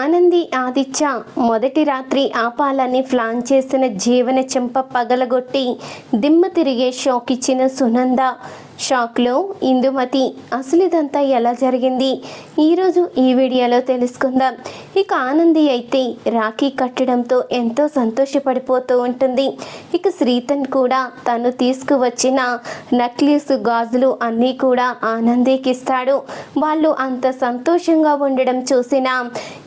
ఆనంది ఆదిత్య మొదటి రాత్రి ఆపాలని ప్లాన్ చేసిన జీవన చెంప పగలగొట్టి దిమ్మ తిరిగే షాక్ ఇచ్చిన సునంద. షాక్లో ఇందుమతి అసలు ఇదంతా ఎలా జరిగింది? ఈరోజు ఈ వీడియోలో తెలుసుకుందాం. ఇక ఆనంది అయితే రాఖీ కట్టడంతో ఎంతో సంతోషపడిపోతూ ఉంటుంది. ఇక శ్రీతన్ కూడా తను తీసుకువచ్చిన నక్లీస్ గాజులు అన్నీ కూడా ఆనందికి ఇస్తాడు వాళ్ళు అంత సంతోషంగా ఉండడం చూసిన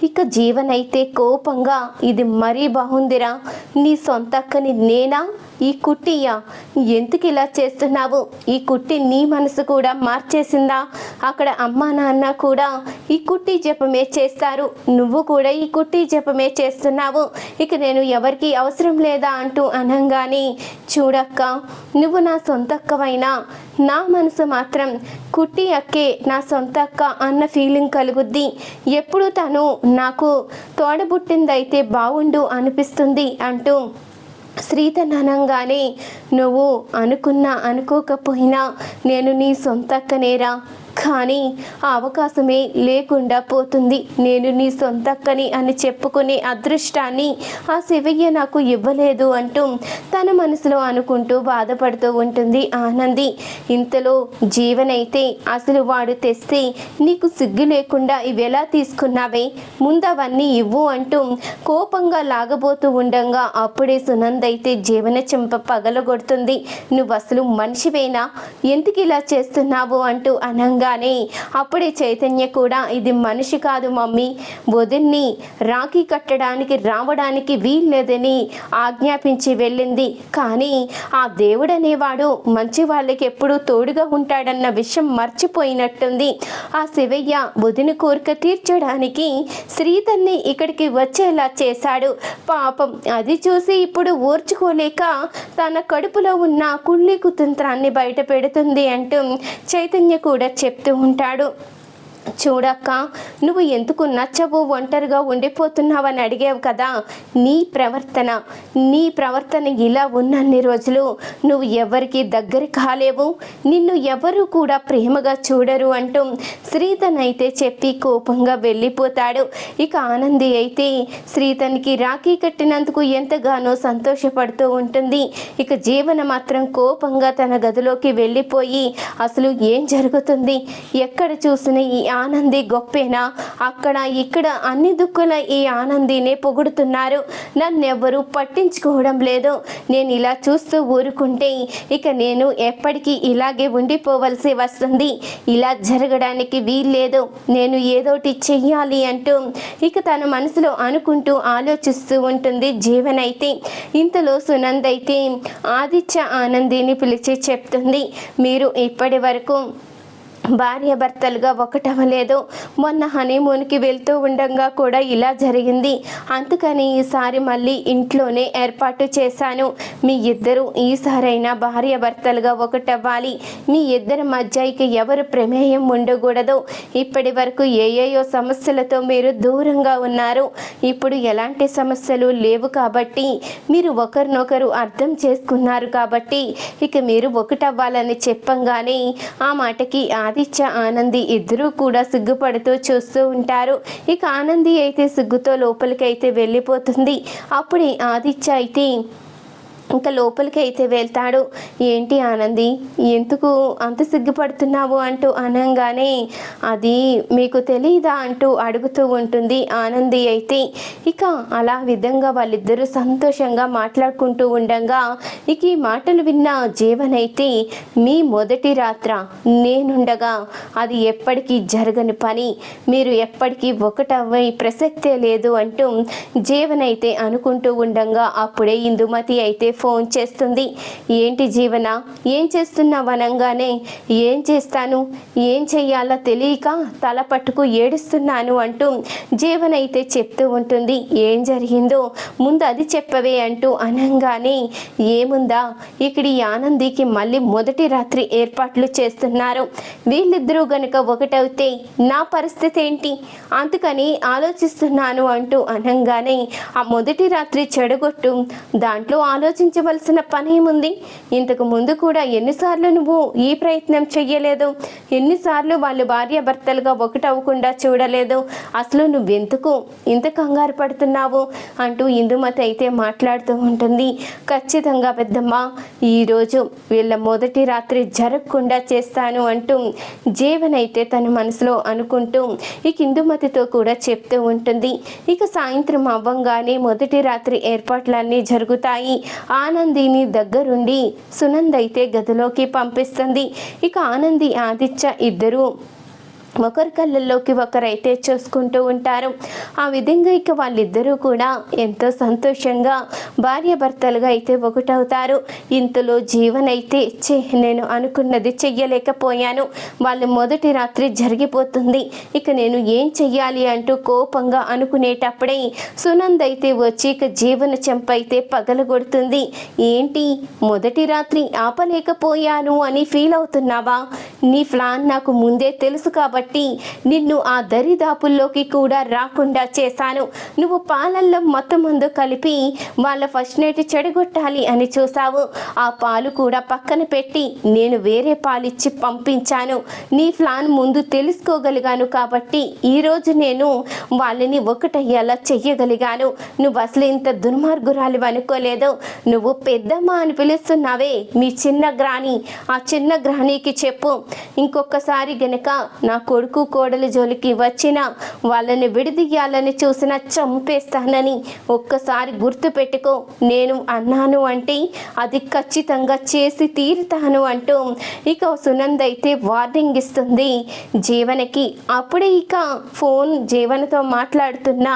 ఇక జీవనైతే కోపంగా ఇది మరీ బాగుందిరా నీ సొంత అక్కని నేనా? ఈ కుట్టియ్యా ఎందుకు ఇలా చేస్తున్నావు? ఈ కుట్టి నీ మనసు కూడా మార్చేసిందా? అక్కడ అమ్మా నాన్న కూడా ఈ కుట్టి జపమే చేస్తారు. నువ్వు కూడా ఈ కుట్టి జపమే చేస్తున్నావు. ఇక నేను ఎవరికి అవసరం లేదా? అంటూ అనంగానే చూడక్క నువ్వు నా సొంత అక్కవైనా? నా మనసు మాత్రం కుట్టి అక్కే నా సొంత అక్క అన్న ఫీలింగ్ కలుగుద్ది. ఎప్పుడు తను నాకు తోడబుట్టిందైతే బాగుండు అనిపిస్తుంది అంటూ శ్రీతన్ అనంగానే నువ్వు అనుకున్నా అనుకోకపోయినా నేను నీ సొంతక్కనేరా. కానీ ఆ అవకాశమే లేకుండా పోతుంది. నేను నీ సొంతక్కని అని చెప్పుకునే అదృష్టాన్ని ఆ శివయ్య నాకు ఇవ్వలేదు అంటూ తన మనసులో అనుకుంటూ బాధపడుతూ ఉంటుంది ఆనంది. ఇంతలో జీవనైతే అసలు వాడు తెస్తే నీకు సిగ్గు లేకుండా ఇవి ఎలా తీసుకున్నావే? ముందు అవన్నీ ఇవ్వు అంటూ కోపంగా లాగబోతూ ఉండంగా అప్పుడే సునంద్ అయితే జీవన చెంప పగలగొడుతుంది. నువ్వు అసలు మనిషివేనా? ఎందుకు ఇలా చేస్తున్నావు? అంటూ అనంగా అనగానే అప్పుడే చైతన్య కూడా ఇది మనిషి కాదు మమ్మీ వదిన్ని రాఖీ కట్టడానికి రావడానికి వీల్లేదని ఆజ్ఞాపించి వెళ్ళింది. కానీ ఆ దేవుడనేవాడు మంచి వాళ్ళకి ఎప్పుడూ తోడుగా ఉంటాడన్న విషయం మర్చిపోయినట్టుంది. ఆ శివయ్య వదిన కోరిక తీర్చడానికి శ్రీధర్ని ఇక్కడికి వచ్చేలా చేశాడు. పాపం అది చూసి ఇప్పుడు ఓర్చుకోలేక తన కడుపులో ఉన్న కుళ్ళి కుతంత్రాన్ని బయట పెడుతుంది అంటూ చైతన్య కూడా చెప్తూ ఉంటాడు. చూడక్క నువ్వు ఎందుకు నచ్చవు ఒంటరిగా ఉండిపోతున్నావని అడిగావు కదా? నీ ప్రవర్తన నీ ప్రవర్తన ఇలా ఉన్నన్ని రోజులు నువ్వు ఎవరికి దగ్గర కాలేవు. నిన్ను ఎవరు కూడా ప్రేమగా చూడరు అంటూ శ్రీతన్ అయితే చెప్పి కోపంగా వెళ్ళిపోతాడు. ఇక ఆనంది అయితే శ్రీతన్కి రాఖీ కట్టినందుకు ఎంతగానో సంతోషపడుతూ ఉంటుంది. ఇక జీవన మాత్రం కోపంగా తన గదిలోకి వెళ్ళిపోయి అసలు ఏం జరుగుతుంది? ఎక్కడ చూసిన ఈ ఆనంది గొప్పేనా? అక్కడ ఇక్కడ అన్ని దుక్కుల ఈ ఆనందినే పొగుడుతున్నారు. నన్నెవ్వరూ పట్టించుకోవడం లేదు. నేను ఇలా చూస్తూ ఊరుకుంటే ఇక నేను ఎప్పటికీ ఇలాగే ఉండిపోవలసి వస్తుంది. ఇలా జరగడానికి వీల్లేదు. నేను ఏదోటి చెయ్యాలి అంటూ ఇక తన మనసులో అనుకుంటూ ఆలోచిస్తూ ఉంటుంది జీవన్ అయితే ఇంతలో సునంద్ అయితే ఆదిత్య ఆనందిని పిలిచి చెప్తుంది మీరు ఇప్పటి వరకు భార్యాభర్తలుగా ఒకటవలేదు మొన్న హనీమూన్కి వెళ్తూ ఉండగా కూడా ఇలా జరిగింది. అందుకని ఈసారి మళ్ళీ ఇంట్లోనే ఏర్పాటు చేశాను. మీ ఇద్దరు ఈసారైనా భార్యాభర్తలుగా ఒకటవ్వాలి. మీ ఇద్దరి మధ్య ఇక ఎవరు ప్రమేయం ఉండకూడదు. ఇప్పటి వరకు ఏయేయో సమస్యలతో మీరు దూరంగా ఉన్నారు. ఇప్పుడు ఎలాంటి సమస్యలు లేవు కాబట్టి మీరు ఒకరినొకరు అర్థం చేసుకున్నారు కాబట్టి ఇక మీరు ఒకటవ్వాలని చెప్పంగానే ఆ మాటకి ఆదిత్య ఆనంది ఇద్దరూ కూడా సిగ్గుపడుతూ చూస్తూ ఉంటారు. ఇక ఆనంది అయితే సిగ్గుతో లోపలికి అయితే వెళ్ళిపోతుంది. అప్పుడే ఆదిత్య అయితే ఇంకా లోపలికి అయితే వెళ్తాడు. ఏంటి ఆనంది ఎందుకు అంత సిగ్గుపడుతున్నావు? అంటూ అనగానే అది మీకు తెలియదా అంటూ అడుగుతూ ఉంటుంది ఆనంది అయితే. ఇక అలా విధంగా వాళ్ళిద్దరూ సంతోషంగా మాట్లాడుకుంటూ ఉండగా ఇక ఈ మాటలు విన్న జీవన్ అయితే మీ మొదటి రాత్ర నేనుండగా అది ఎప్పటికీ జరగని పని. మీరు ఎప్పటికీ ఒకటవ్వే ప్రసక్తే లేదు అంటూ జీవన్ అయితే అనుకుంటూ ఉండగా అప్పుడే ఇందుమతి అయితే ఫోన్ చేస్తుంది. ఏంటి జీవన? ఏం చేస్తున్నావు అనగానే? ఏం చేస్తాను? ఏం చెయ్యాలో తెలియక తల పట్టుకు ఏడుస్తున్నాను అంటూ జీవన అయితే చెప్తూ ఉంటుంది. ఏం జరిగిందో ముందు అది చెప్పవే అంటూ అనగానే ఏముందా? ఇక్కడ ఆనందికి మళ్ళీ మొదటి రాత్రి ఏర్పాట్లు చేస్తున్నారు. వీళ్ళిద్దరూ గనుక ఒకటవుతే నా పరిస్థితి ఏంటి? అందుకని ఆలోచిస్తున్నాను అంటూ అనగానే ఆ మొదటి రాత్రి చెడగొట్టు దాంట్లో ఆలోచి ఆలోచించవలసిన పనేముంది? ఇంతకు ముందు కూడా ఎన్నిసార్లు నువ్వు ఈ ప్రయత్నం చెయ్యలేదు. ఎన్నిసార్లు వాళ్ళు భార్యాభర్తలుగా ఒకటవ్వకుండా చూడలేదు. అసలు నువ్వెందుకు ఇంత కంగారు పడుతున్నావు? అంటూ ఇందుమతి అయితే మాట్లాడుతూ ఉంటుంది. ఖచ్చితంగా పెద్దమ్మ ఈరోజు వీళ్ళ మొదటి రాత్రి జరగకుండా చేస్తాను అంటూ జీవన్ అయితే తన మనసులో అనుకుంటూ ఇక ఇందుమతితో కూడా చెప్తూ ఉంటుంది. ఇక సాయంత్రం అవ్వంగానే మొదటి రాత్రి ఏర్పాట్లన్నీ జరుగుతాయి. ఆనందిని దగ్గరుండి సునంద్ అయితే గదిలోకి పంపిస్తుంది. ఇక ఆనంది ఆదిత్య ఇద్దరు ఒకరి కళ్ళల్లోకి ఒకరైతే చూసుకుంటూ ఉంటారు. ఆ విధంగా ఇక వాళ్ళిద్దరూ కూడా ఎంతో సంతోషంగా భార్యాభర్తలుగా అయితే ఒకటవుతారు. ఇంతలో జీవన్ అయితే చే నేను అనుకున్నది చెయ్యలేకపోయాను. వాళ్ళు మొదటి రాత్రి జరిగిపోతుంది. ఇక నేను ఏం చెయ్యాలి అంటూ కోపంగా అనుకునేటప్పుడే సునంద్ అయితే వచ్చి ఇక జీవన చెంప అయితే పగలగొడుతుంది. ఏంటి మొదటి రాత్రి ఆపలేకపోయాను అని ఫీల్ అవుతున్నావా? నీ ప్లాన్ నాకు ముందే తెలుసు కాబట్టి నిన్ను ఆ దరిదాపుల్లోకి కూడా రాకుండా చేశాను. నువ్వు పాలల్లో మొత్తం ముందు కలిపి వాళ్ళ ఫస్ట్ నైట్ చెడగొట్టాలి అని చూసావు ఆ పాలు కూడా పక్కన పెట్టి నేను వేరే పాలిచ్చి పంపించాను. నీ ప్లాన్ ముందు తెలుసుకోగలిగాను కాబట్టి ఈరోజు నేను వాళ్ళని ఒకటయ్యేలా చెయ్యగలిగాను. నువ్వు అసలు ఇంత దుర్మార్గురాలు అనుకోలేదు. నువ్వు పెద్దమ్మ అని పిలుస్తున్నావే మీ చిన్న గ్రాని. ఆ చిన్న గ్రానీకి చెప్పు. ఇంకొకసారి గనక నా కొడుకు కోడలి జోలికి వచ్చిన వాళ్ళని విడదీయాలని చూసిన చంపేస్తానని ఒక్కసారి గుర్తు పెట్టుకో. నేను అన్నాను అంటే అది ఖచ్చితంగా చేసి తీరుతాను అంటూ ఇక సునంద్ అయితే వార్నింగ్ ఇస్తుంది. జీవనకి అప్పుడే ఇక ఫోన్ జీవనతో మాట్లాడుతున్న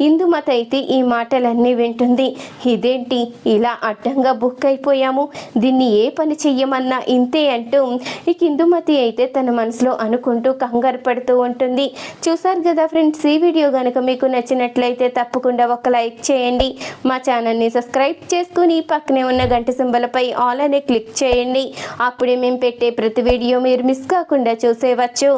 ఇందుమత అయితే ఈ మాటలన్నీ వింటుంది. ఇదేంటి? ఇలా అడ్డంగా బుక్ అయిపోయాము. దీన్ని ఏ పని చెయ్యమన్నా ఇంతే అంటూ ఇక ఇందుమత అయితే తన మనసులో అనుకుంటూ కంగారు పడుతూ ఉంటుంది. చూసారు కదా ఫ్రెండ్స్ ఈ వీడియో కనుక మీకు నచ్చినట్లయితే తప్పకుండా ఒక లైక్ చేయండి. మా ఛానల్ని సబ్స్క్రైబ్ చేసుకుని పక్కనే ఉన్న గంట సింబలపై ఆల్ అనే క్లిక్ చేయండి. అప్పుడే మేము పెట్టే ప్రతి వీడియో మీరు మిస్ కాకుండా చూసేవచ్చు.